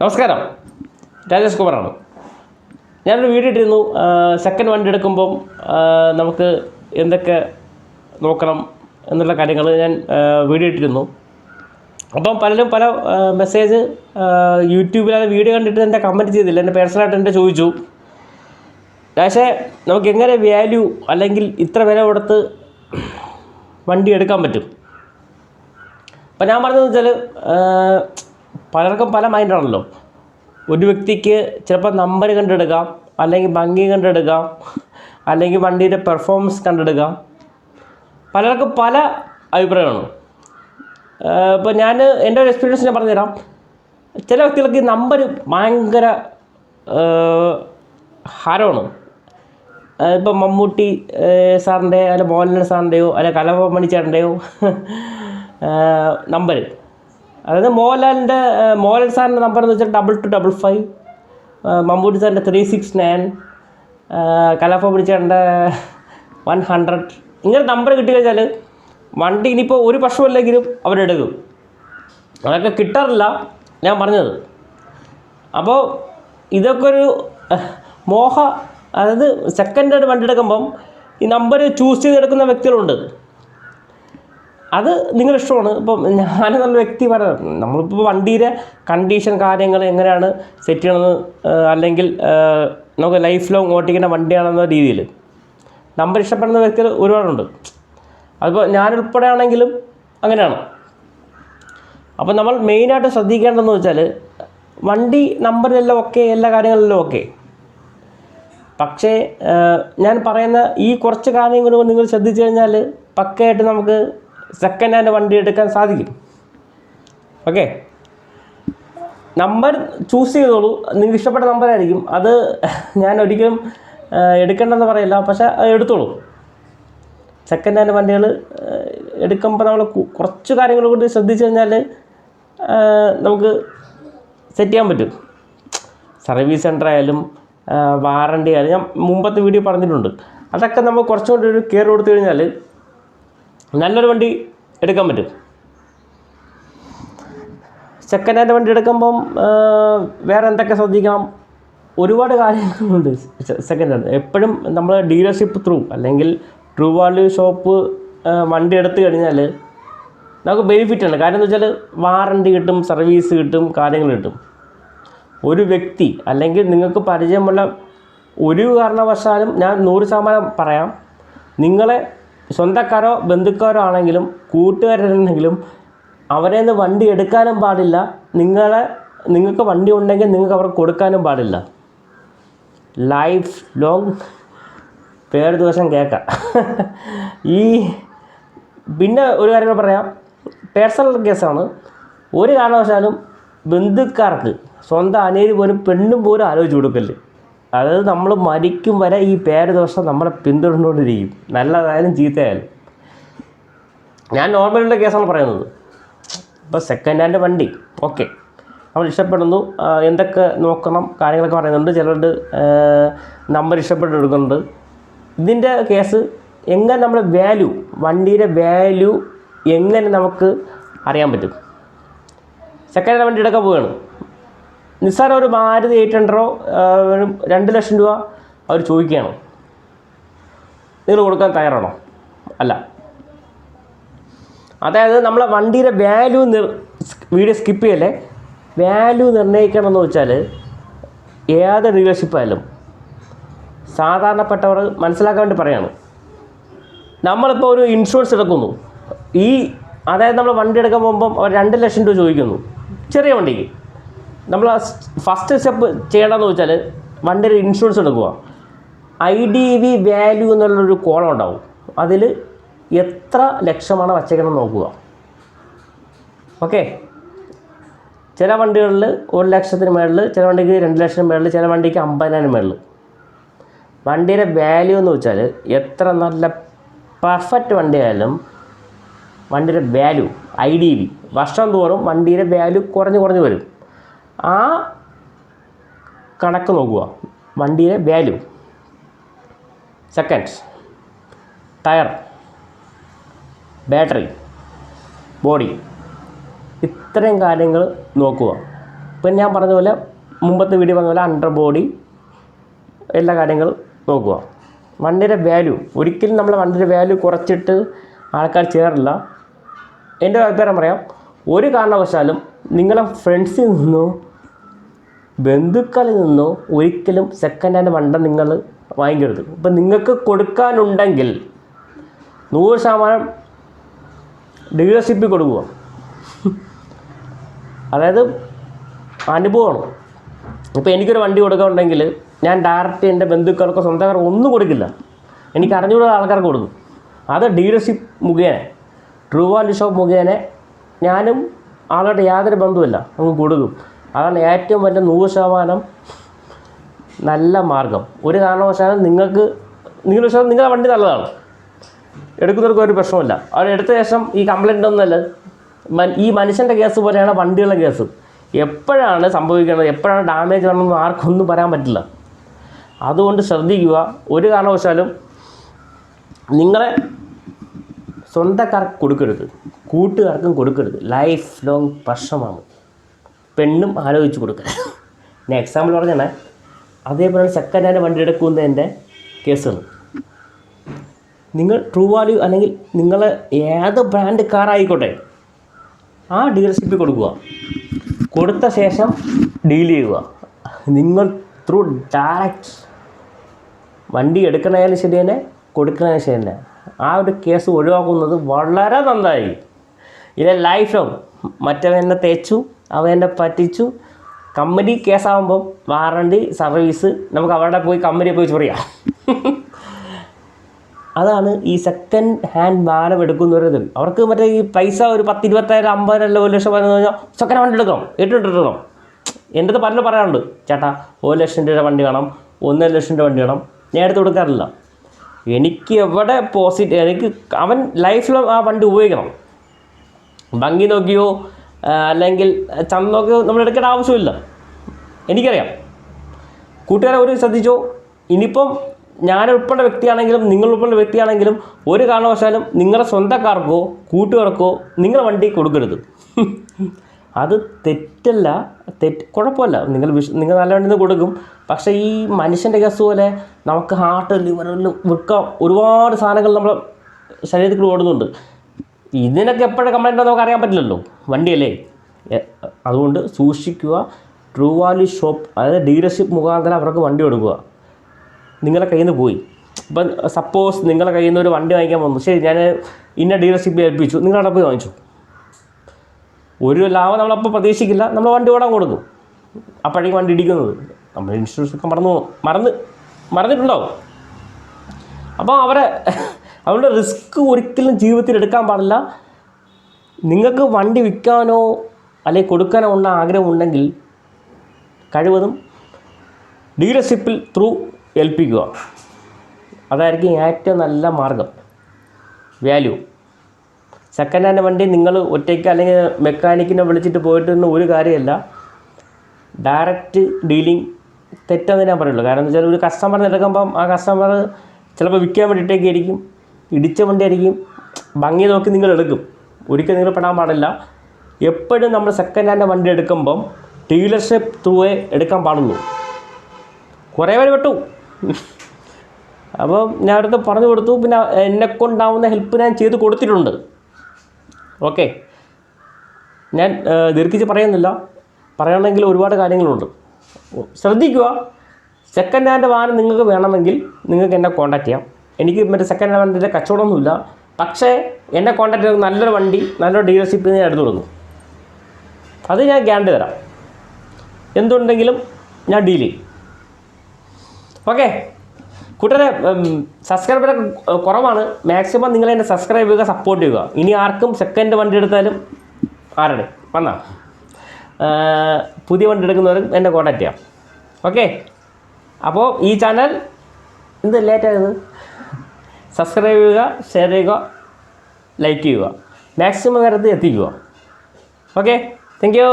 നമസ്കാരം. രാജേഷ് കുമാറാണ്. ഞാനൊരു വീഡിയോ ഇട്ടിരുന്നു. സെക്കൻഡ് വണ്ടി എടുക്കുമ്പം നമുക്ക് എന്തൊക്കെ നോക്കണം എന്നുള്ള കാര്യങ്ങൾ ഞാൻ വീഡിയോ ഇട്ടിരുന്നു. അപ്പം പലരും പല മെസ്സേജ് യൂട്യൂബിൽ അത് വീഡിയോ കണ്ടിട്ട് എന്റെ കമന്റ് ചെയ്തില്ല. എന്റെ പേഴ്സണലായിട്ട് എന്റെ ചോദിച്ചു. പക്ഷേ നമുക്ക് എങ്ങനെ വാല്യൂ അല്ലെങ്കിൽ ഇത്ര വില കൊടുത്ത് വണ്ടി എടുക്കാൻ പറ്റും? അപ്പം ഞാൻ പറഞ്ഞതെന്ന് വെച്ചാൽ പലർക്കും പല മൈൻഡാണല്ലോ ഒരു വ്യക്തിക്ക് ചിലപ്പോൾ നമ്പർ കണ്ടെടുക്കാം അല്ലെങ്കിൽ ഭംഗി കണ്ടെടുക്കാം അല്ലെങ്കിൽ വണ്ടിയുടെ പെർഫോമൻസ് കണ്ടെടുക്കാം. പലർക്കും പല അഭിപ്രായമാണ്. ഇപ്പോൾ ഞാൻ എന്റെ ഒരു എക്സ്പീരിയൻസ് ഞാൻ പറഞ്ഞുതരാം. ചില വ്യക്തികൾക്ക് നമ്പർ ഭയങ്കര ഹരമാണ്. ഇപ്പം മമ്മൂട്ടി സാറിന്റെ അല്ല മോഹൻലാൽ സാറിന്റെയോ അല്ല കലാഭവൻ മണിച്ചാറിന്റെയോ നമ്പർ അതായത് മോഹൻലാലിന്റെ മോഹൻലാൽ സാറിന്റെ നമ്പർ എന്ന് വെച്ചാൽ double two double five Mammootty സാറിന്റെ ത്രീ സിക്സ് നയൻ കലാഭവൻ ചേട്ടന്റെ വൺ ഹൺഡ്രഡ് ഇങ്ങനെ നമ്പർ കിട്ടി കഴിഞ്ഞാൽ വണ്ടി ഇനിയിപ്പോൾ ഒരു പക്ഷമല്ലെങ്കിലും അവരെടുക്കും അതൊക്കെ കിട്ടാറില്ല ഞാൻ പറഞ്ഞത്. അപ്പോൾ ഇതൊക്കെ ഒരു മോഹ അതായത് സെക്കൻഡ് വണ്ടി എടുക്കുമ്പം ഈ നമ്പർ ചൂസ് ചെയ്തെടുക്കുന്ന വ്യക്തികളുണ്ട്. അത് നിങ്ങളുടെ ഇഷ്ടമാണ് ഇപ്പം നല്ല വ്യക്തി പറയാം നമ്മളിപ്പോൾ വണ്ടിയുടെ കണ്ടീഷൻ കാര്യങ്ങൾ എങ്ങനെയാണ് സെറ്റ് ചെയ്യണമെന്ന് അല്ലെങ്കിൽ നമുക്ക് ലൈഫ് ലോങ് ഓട്ടിക്കേണ്ട വണ്ടിയാണെന്ന രീതിയിൽ നമ്പർ ഇഷ്ടപ്പെടുന്ന വ്യക്തികൾ ഒരുപാടുണ്ട്. അതിപ്പോൾ ഞാനുൾപ്പെടെ ആണെങ്കിലും അങ്ങനെയാണ്. അപ്പോൾ നമ്മൾ മെയിനായിട്ട് ശ്രദ്ധിക്കേണ്ടതെന്ന് വെച്ചാൽ വണ്ടി നമ്പറിലെല്ലാം ഓക്കെ എല്ലാ കാര്യങ്ങളിലും ഓക്കെ പക്ഷേ ഞാൻ പറയുന്ന ഈ കുറച്ച് കാര്യങ്ങളും നിങ്ങൾ ശ്രദ്ധിച്ചു കഴിഞ്ഞാൽ പക്കയായിട്ട് നമുക്ക് സെക്കൻഡ് ഹാൻഡ് വണ്ടി എടുക്കാൻ സാധിക്കും. ഓക്കെ നമ്പർ ചൂസ് ചെയ്തോളൂ. നിങ്ങൾക്ക് ഇഷ്ടപ്പെട്ട നമ്പറായിരിക്കും അത് ഞാൻ ഒരിക്കലും എടുക്കണ്ടെന്ന് പറയില്ല. പക്ഷേ അത് എടുത്തോളൂ. സെക്കൻഡ് ഹാൻഡ് വണ്ടികൾ എടുക്കുമ്പോൾ നമ്മൾ കുറച്ച് കാര്യങ്ങൾ കൂടി ശ്രദ്ധിച്ചു കഴിഞ്ഞാൽ നമുക്ക് സെറ്റ് ചെയ്യാൻ പറ്റും. സർവീസ് സെന്റർ ആയാലും വാറണ്ടി ആയാലും. ഞാൻ മുമ്പത്തെ വീഡിയോ പറഞ്ഞിട്ടുണ്ട്. അതൊക്കെ നമ്മൾ കുറച്ചും കൂടി ഒരു കെയർ കൊടുത്തു കഴിഞ്ഞാൽ നല്ലൊരു വണ്ടി എടുക്കാൻ പറ്റും. സെക്കൻഡ് ഹാൻഡ് വണ്ടി എടുക്കുമ്പം വേറെ എന്തൊക്കെ ശ്രദ്ധിക്കണം? ഒരുപാട് കാര്യങ്ങളുണ്ട് സെക്കൻഡ് ഹാൻഡ് എപ്പോഴും നമ്മൾ ഡീലർഷിപ്പ് ത്രൂ അല്ലെങ്കിൽ ട്രൂ വാല്യൂ ഷോപ്പ് വണ്ടി എടുത്തു കഴിഞ്ഞാൽ നമുക്ക് ബെനിഫിറ്റ് ഉണ്ട് കാര്യം എന്ന് വെച്ചാൽ വാറണ്ടി കിട്ടും സർവീസ് കിട്ടും കാര്യങ്ങൾ കിട്ടും. ഒരു വ്യക്തി അല്ലെങ്കിൽ നിങ്ങൾക്ക് പരിചയമുള്ള ഒരു കാരണവശാലും ഞാൻ നൂറ് ശതമാനം പറയാം. നിങ്ങളെ സ്വന്തക്കാരോ ബന്ധുക്കാരോ ആണെങ്കിലും കൂട്ടുകാരാണെങ്കിലും അവരെ നിന്ന് വണ്ടി എടുക്കാനും പാടില്ല. നിങ്ങളെ നിങ്ങൾക്ക് വണ്ടി ഉണ്ടെങ്കിൽ നിങ്ങൾക്ക് അവർക്ക് കൊടുക്കാനും പാടില്ല. ലൈഫ് ലോങ് പേര് ദിവസം കേൾക്കാം. ഈ പിന്നെ ഒരു കാര്യം പറയാം. പേഴ്സണൽ കേസാണ് ഒരു കാരണവശാലും ബന്ധുക്കാർക്ക് സ്വന്തം അനിയന് പോലും പെണ്ണും പോലും ആലോചിച്ച് കൊടുക്കൽ അതായത് നമ്മൾ മരിക്കും വരെ ഈ പേര് ദോഷം നമ്മളെ പിന്തുടർന്നുകൊണ്ടിരിക്കും. നല്ലതായാലും ചീത്തയായാലും. ഞാൻ നോർമലിന്റെ കേസാണ് പറയുന്നത്. ഇപ്പോൾ സെക്കൻഡ് ഹാൻഡ് വണ്ടി. ഓക്കെ നമ്മൾ ഇഷ്ടപ്പെടുന്നു. എന്തൊക്കെ നോക്കണം കാര്യങ്ങളൊക്കെ പറയുന്നുണ്ട്. ചിലരുടെ നമ്പർ ഇഷ്ടപ്പെട്ട് എടുക്കുന്നുണ്ട് ഇതിന്റെ കേസ് എങ്ങനെ നമ്മുടെ വാല്യൂ വണ്ടിയുടെ വാല്യൂ എങ്ങനെ നമുക്ക് അറിയാൻ പറ്റും? സെക്കൻഡ് ഹാൻഡ് വണ്ടി എടുക്കാൻ പോവുകയാണ്. നിസ്സാരം ഒരു മാരുതി എയ്റ്റ് ഹൺഡ്രഡോ രണ്ട് ലക്ഷം രൂപ അവർ ചോദിക്കുകയാണ്. നിങ്ങൾ കൊടുക്കാൻ തയ്യാറാണോ? അല്ല. അതായത് നമ്മളെ വണ്ടിയുടെ വാല്യൂ നിർ വീഡിയോ സ്കിപ്പ് ചെയ്യല്ലേ? വാല്യൂ നിർണയിക്കണം എന്ന് വെച്ചാൽ ഏത് ഡീലർഷിപ്പായാലും സാധാരണപ്പെട്ടവർ മനസ്സിലാക്കാൻ വേണ്ടി പറയാണ്. നമ്മളിപ്പോൾ ഒരു ഇൻഷുറൻസ് എടുക്കുന്നു. ഈ അതായത് നമ്മൾ വണ്ടി എടുക്കാൻ പോകുമ്പം അവർ രണ്ട് ലക്ഷം രൂപ ചോദിക്കുന്നു. ചെറിയ വണ്ടിക്ക്. നമ്മൾ ഫസ്റ്റ് സ്റ്റെപ്പ് ചെയ്യേണ്ടതെന്ന് വെച്ചാൽ വണ്ടിയുടെ ഇൻഷുറൻസ് എടുക്കുക ഐ ഡി വി വാല്യൂ എന്നുള്ളൊരു കോളം ഉണ്ടാവും. അതിൽ എത്ര ലക്ഷമാണ് വച്ചേക്കണം നോക്കുക. ഓക്കെ ചില വണ്ടികളിൽ ഒരു ലക്ഷത്തിന് മേളിൽ ചില വണ്ടിക്ക് രണ്ട് ലക്ഷത്തിന് മേളിൽ ചില വണ്ടിക്ക് അമ്പതിനായിരം മേളിൽ വണ്ടിയുടെ വാല്യൂ എന്ന് വെച്ചാൽ എത്ര നല്ല പെർഫെക്റ്റ് വണ്ടിയായാലും വണ്ടിയുടെ വാല്യൂ ഐ ഡി വി വർഷം തോറും വണ്ടിയുടെ വാല്യൂ കുറഞ്ഞ് കുറഞ്ഞ് വരും. ആ കണക്ക് നോക്കുക. വണ്ടിയിലെ value seconds tyre battery body ഇത്രയും കാര്യങ്ങൾ നോക്കുക. ഇപ്പം ഞാൻ പറഞ്ഞ പോലെ മുമ്പത്തെ വീഡിയോ പറഞ്ഞ പോലെ അണ്ടർ ബോഡി എല്ലാ കാര്യങ്ങളും നോക്കുക. വണ്ടിയുടെ വാല്യൂ ഒരിക്കലും നമ്മൾ വണ്ടിയുടെ വാല്യൂ കുറച്ചിട്ട് ആൾക്കാർ ചേറില്ല എന്റെ അഭിപ്രായം പറയാം. ഒരു കാരണവശാലും നിങ്ങളെ ഫ്രണ്ട്സിൽ നിന്നോ ബന്ധുക്കളിൽ നിന്നോ ഒരിക്കലും സെക്കൻഡ് ഹാൻഡ് വണ്ട നിങ്ങൾ വാങ്ങിക്കരുത്. ഇപ്പം നിങ്ങൾക്ക് കൊടുക്കാനുണ്ടെങ്കിൽ നൂറ് ശതമാനം ഡീലർഷിപ്പിൽ കൊടുക്കുക. അതായത് അനുഭവമാണ്. ഇപ്പോൾ എനിക്കൊരു വണ്ടി കൊടുക്കാനുണ്ടെങ്കിൽ ഞാൻ ഡയറക്റ്റ് എന്റെ ബന്ധുക്കൾക്കോ സ്വന്തക്കാർക്കോ ഒന്നും കൊടുക്കില്ല. എനിക്ക് അറിഞ്ഞുകൂടാത്ത ആൾക്കാർക്ക് കൊടുക്കും. അത് ഡീലർഷിപ്പ് മുഖേന ട്രൂ വാല്യൂ ഷോപ്പ് മുഖേന ഞാനും ആളുടെ യാതൊരു ബന്ധവുമില്ല. അങ്ങ് കൊടുക്കും. അതാണ് ഏറ്റവും വലിയ നൂറ് ശതമാനം നല്ല മാർഗം. ഒരു കാരണവശാലും നിങ്ങൾക്ക് നിങ്ങൾ വിശ്വാസം നിങ്ങളുടെ വണ്ടി നല്ലതാണ്. എടുക്കുന്നവർക്ക് ഒരു പ്രശ്നമില്ല അവർ എടുത്ത ശേഷം ഈ കംപ്ലൈന്റ് ഒന്നല്ല ഈ മനുഷ്യന്റെ കേസ് പോലെയാണ് വണ്ടികളുടെ കേസ്. എപ്പോഴാണ് സംഭവിക്കുന്നത് എപ്പോഴാണ് ഡാമേജ് വരണമെന്ന് ആർക്കൊന്നും പറയാൻ പറ്റില്ല. അതുകൊണ്ട് ശ്രദ്ധിക്കുക. ഒരു കാരണവശാലും നിങ്ങളെ സ്വന്തക്കാർക്ക് കൊടുക്കരുത്. കൂട്ടുകാർക്കും കൊടുക്കരുത്. ലൈഫ് ലോങ് പ്രശ്നമാണ്. പെണ്ണും ആലോചിച്ച് കൊടുക്കരുത് ഞാൻ എക്സാമ്പിൾ പറഞ്ഞേ അതേപോലെ സെക്കൻഡ് ഹാൻഡ് വണ്ടി എടുക്കുന്നതിന്റെ കേസുകൾ. നിങ്ങൾ ട്രൂ വാല്യൂ അല്ലെങ്കിൽ നിങ്ങൾ ഏത് ബ്രാൻഡ് കാർ ആയിക്കോട്ടെ ആ ഡീലർഷിപ്പിൽ കൊടുക്കുക. കൊടുത്ത ശേഷം ഡീൽ ചെയ്യുക. നിങ്ങൾ ത്രൂ ഡയറക്റ്റ് വണ്ടി എടുക്കണേലും ശരി തന്നെ കൊടുക്കണേലും ശരി തന്നെ ആ ഒരു കേസ് ഒഴിവാക്കുന്നത് വളരെ നന്നായി. ഇത് ലൈഫ് ലോങ് മറ്റവൻ തേച്ചു അവനെ പറ്റിച്ചു. കമ്പനി കേസാകുമ്പം വാറണ്ടി സർവീസ് നമുക്ക് അവിടെ പോയി കമ്പനി പോയി ചൊറിയാം അതാണ് ഈ സെക്കൻഡ് ഹാൻഡ് വാഹനം എടുക്കുന്നവരത് അവർക്ക് മറ്റേ ഈ പൈസ ഒരു പത്ത് ഇരുപത്തായിരം അമ്പതിനല്ല ഒരു ലക്ഷം പറഞ്ഞു കഴിഞ്ഞാൽ സെക്കൻഡ് ഹാൻഡ് എടുക്കണം ഇട്ടിട്ടിടണം. എന്റെ അടുത്ത് പലരും പറയാറുണ്ട് ചേട്ടാ ഒരു ലക്ഷം രൂപയുടെ വണ്ടി വേണം ഒന്നര ലക്ഷം രൂപ വണ്ടി വേണം. ഞാൻ എടുത്ത് കൊടുക്കാറില്ല. എനിക്ക് എവിടെ പോസിറ്റീവ് എനിക്ക് അവൻ ലൈഫിൽ ആ വണ്ടി ഉപയോഗിക്കണം. ഭംഗി നോക്കിയോ അല്ലെങ്കിൽ ചന്ത നോക്കിയോ നമ്മൾ എടുക്കേണ്ട ആവശ്യമില്ല. എനിക്കറിയാം. കൂട്ടുകാരെ ഒരു ശ്രദ്ധിച്ചോ? ഇനിയിപ്പം ഞാൻ ഉൾപ്പെട്ട വ്യക്തിയാണെങ്കിലും നിങ്ങൾ ഉൾപ്പെട്ട വ്യക്തിയാണെങ്കിലും ഒരു കാരണവശാലും നിങ്ങളുടെ സ്വന്തക്കാർക്കോ കൂട്ടുകാർക്കോ നിങ്ങളുടെ വണ്ടി കൊടുക്കരുത്. അത് തെറ്റല്ല തെറ്റ് കുഴപ്പമില്ല. നിങ്ങൾ വിഷ നിങ്ങൾ നല്ല വണ്ടി നിന്ന് കൊടുക്കും. പക്ഷേ ഈ മനുഷ്യന്റെ കേസ് പോലെ നമുക്ക് ഹാർട്ട് ലിവറിൽ വിൽക്കാം ഒരുപാട് സാധനങ്ങൾ നമ്മുടെ ശരീരത്തിൽ ഓടുന്നുണ്ട്. ഇതിനൊക്കെ എപ്പോഴും കംപ്ലൈന്റ് നമുക്ക് അറിയാൻ പറ്റില്ലല്ലോ. വണ്ടിയല്ലേ? അതുകൊണ്ട് സൂക്ഷിക്കുക. ട്രൂ ഷോപ്പ് അതായത് ഡീലർഷിപ്പ് മുഖാന്തരം അവർക്ക് വണ്ടി കൊടുക്കുക. നിങ്ങളുടെ കയ്യിൽ നിന്ന് പോയി. ഇപ്പം സപ്പോസ് നിങ്ങളുടെ കയ്യിൽ നിന്ന് ഒരു വണ്ടി വാങ്ങിക്കാൻ വന്നു. ശരി ഞാൻ ഇന്ന ഡീലർഷിപ്പ് ഏൽപ്പിച്ചു. നിങ്ങൾ അവിടെ പോയി വാങ്ങിച്ചു? ഒരു ലാഭം നമ്മളപ്പോൾ പ്രതീക്ഷിക്കില്ല. നമ്മൾ വണ്ടി ഓടാൻ കൊടുക്കും. അപ്പോഴേക്കും വണ്ടി ഇടിക്കുന്നത്. നമ്മൾ ഇൻഷുറൻസ് ഒക്കെ മറന്നു. മറന്ന് മറന്നിട്ടുണ്ടാവും. അപ്പോൾ അവരെ അവരുടെ റിസ്ക് ഒരിക്കലും ജീവിതത്തിൽ എടുക്കാൻ പാടില്ല. നിങ്ങൾക്ക് വണ്ടി വിൽക്കാനോ അല്ലെങ്കിൽ കൊടുക്കാനോ ഉള്ള ആഗ്രഹമുണ്ടെങ്കിൽ കഴിവതും ഡീലർഷിപ്പിൽ ത്രൂ ഏൽപ്പിക്കുക. അതായിരിക്കും ഏറ്റവും നല്ല മാർഗം. വാല്യൂ. സെക്കൻഡ് ഹാൻഡ് വണ്ടി നിങ്ങൾ ഒറ്റയ്ക്ക് അല്ലെങ്കിൽ മെക്കാനിക്കിനെ വിളിച്ചിട്ട് പോയിട്ടൊന്നും ഒരു കാര്യമല്ല. ഡയറക്റ്റ് ഡീലിംഗ് തെറ്റെന്ന് ഞാൻ പറയുള്ളൂ. കാരണം എന്ന് വെച്ചാൽ ഒരു കസ്റ്റമറിനെ എടുക്കുമ്പം ആ കസ്റ്റമർ ചിലപ്പോൾ വിൽക്കാൻ വേണ്ടിയിട്ടൊക്കെ ആയിരിക്കും. ഇടിച്ച വണ്ടി ആയിരിക്കും ഭംഗി നോക്കി നിങ്ങൾ എടുക്കും. ഒരിക്കലും നിങ്ങൾ പെടാൻ പാടില്ല. എപ്പോഴും നമ്മൾ സെക്കൻഡ് ഹാൻഡ് വണ്ടി എടുക്കുമ്പം ഡീലർഷിപ്പ് ത്രൂവേ എടുക്കാൻ പാടുള്ളൂ. കുറേ പേര് പെട്ടു. അപ്പം ഞാൻ അടുത്ത് പറഞ്ഞു കൊടുത്തു. പിന്നെ എന്നെക്കൊണ്ടാവുന്ന ഹെൽപ്പ് ഞാൻ ചെയ്ത് കൊടുത്തിട്ടുണ്ട്. ഓക്കെ ഞാൻ ദീർഘിച്ച് പറയുന്നില്ല. പറയണമെങ്കിൽ ഒരുപാട് കാര്യങ്ങളുണ്ട്. ശ്രദ്ധിക്കുക. സെക്കൻഡ് ഹാൻഡ് വാഹനം നിങ്ങൾക്ക് വേണമെങ്കിൽ നിങ്ങൾക്ക് എന്നെ കോൺടാക്ട് ചെയ്യാം. എനിക്ക് മറ്റേ സെക്കൻഡ് ഹാൻഡ് വണ്ടിന്റെ കച്ചവടമൊന്നുമില്ല. പക്ഷേ എന്നെ കോൺടാക്ട് നല്ലൊരു വണ്ടി നല്ലൊരു ഡീലർഷിപ്പിൽ ഞാൻ എടുത്തു കൊടുക്കും അത് ഞാൻ ഗ്യാരണ്ടി തരാം. എന്തുണ്ടെങ്കിലും ഞാൻ ഡീൽ ചെയ്യും. ഓക്കെ കൂട്ടരെ സബ്സ്ക്രൈബർ കുറവാണ്. മാക്സിമം നിങ്ങൾ എന്നെ സബ്സ്ക്രൈബ് ചെയ്യുക സപ്പോർട്ട് ചെയ്യുക. ഇനി ആർക്കും സെക്കൻഡ് വണ്ടി എടുത്താലും ആരുടെ? വന്നാ. പുതിയ വണ്ടി എടുക്കുന്നവരും എന്നെ കോൺടാക്റ്റ് ചെയ്യാം. ഓക്കെ അപ്പോൾ ഈ ചാനൽ എന്ത് ലേറ്റ് ആയത് സബ്സ്ക്രൈബ് ചെയ്യുക ഷെയർ ചെയ്യുക ലൈക്ക് ചെയ്യുക. മാക്സിമം നേരത്തെ എത്തിക്കുക. Okay thank you